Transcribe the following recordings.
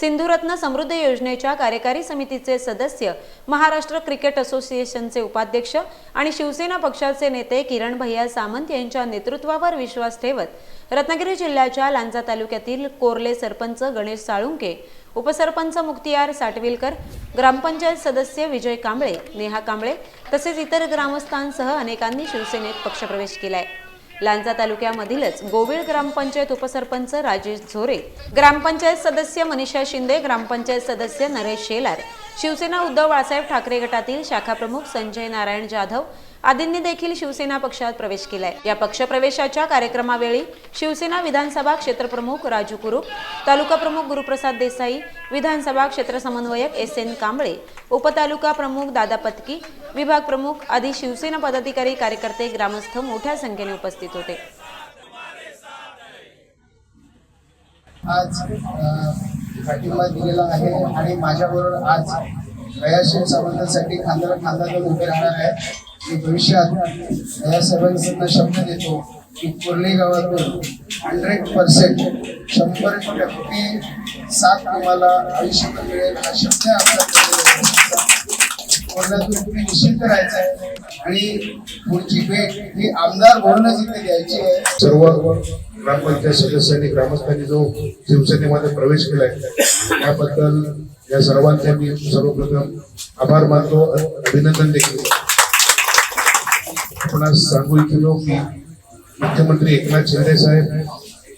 सिंधुरत्न समृद्ध योजनेच्या कार्यकारी समितीचे सदस्य महाराष्ट्र क्रिकेट असोसिएशनचे उपाध्यक्ष आणि शिवसेना पक्षाचे नेते किरण भैया सामंत यांच्या नेतृत्वावर विश्वास ठेवत रत्नागिरी जिल्ह्याच्या लांजा तालुक्यातील कोरले सरपंच गणेश साळुंके उपसरपंच मुक्तियार साटविलकर ग्रामपंचायत सदस्य विजय कांबळे नेहा कांबळे तसेच इतर ग्रामस्थांसह अनेकांनी शिवसेनेत पक्षप्रवेश केलाय. लांजा तालुक्यामधीलच गोविळ ग्रामपंचायत उपसरपंच राजेश झोरे ग्रामपंचायत सदस्य मनीषा शिंदे ग्रामपंचायत सदस्य नरेश शेलार शिवसेना उद्धव बाळासाहेब ठाकरे गटातील शाखाप्रमुख संजय नारायण जाधव आदींनी देखील शिवसेना पक्षात प्रवेश केलाय. या पक्षप्रवेशाच्या कार्यक्रमावेळी शिवसेना विधानसभा क्षेत्रप्रमुख राजू कुरुप तालुका प्रमुख गुरुप्रसाद देसाई विधानसभा क्षेत्र समन्वयक एस एन कांबळे उपतालुका प्रमुख दादा पत्की विभाग प्रमुख आदी शिवसेना पदाधिकारी कार्यकर्ते ग्रामस्थ मोठ्या संख्येने उपस्थित होते. आज पाठिंबा दिलेला आहे आणि माझ्याबरोबर आज दयाशील संबंधांसाठी खांद्याला खांदा घेऊन उभे राहणार आहे मी भविष्यात दयासाहेबांना शब्द देतो की कुर्ली गावातून हंड्रेड पर्सेंट शंभर टक्के साथ आम्हाला आयुष्यात मिळेल हा शब्द आपला कोल्हापूर तुम्ही निश्चित करायचं आहे. आणि पुढची भेट ही आमदार म्हणूनच इथे द्यायची आहे. सर्व ग्रामपंचायत सदस्यांनी ग्रामस्थांनी जो शिवसेनेमध्ये प्रवेश केलाय त्याबद्दल या सर्वांचे मी सर्वप्रथम आभार मानतो अभिनंदन देखील आपणास सांगू इच्छितो की मुख्यमंत्री एकनाथ शिंदे साहेब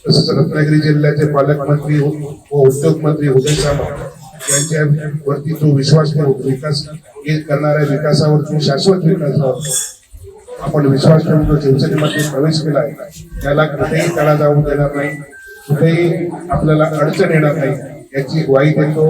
तसंच रत्नागिरी जिल्ह्याचे पालकमंत्री व उद्योग मंत्री उदय सामंत यांच्या वरती जो विश्वास ठेवून विकास हे करणाऱ्या विकासावर जो शाश्वत विकासावर आपण विश्वास ठेवून जो शिवसेनेमध्ये प्रवेश केला आहे त्याला कुठेही तडा जाऊ देणार नाही कुठेही आपल्याला अडचण येणार नाही याची ग्वाही देतो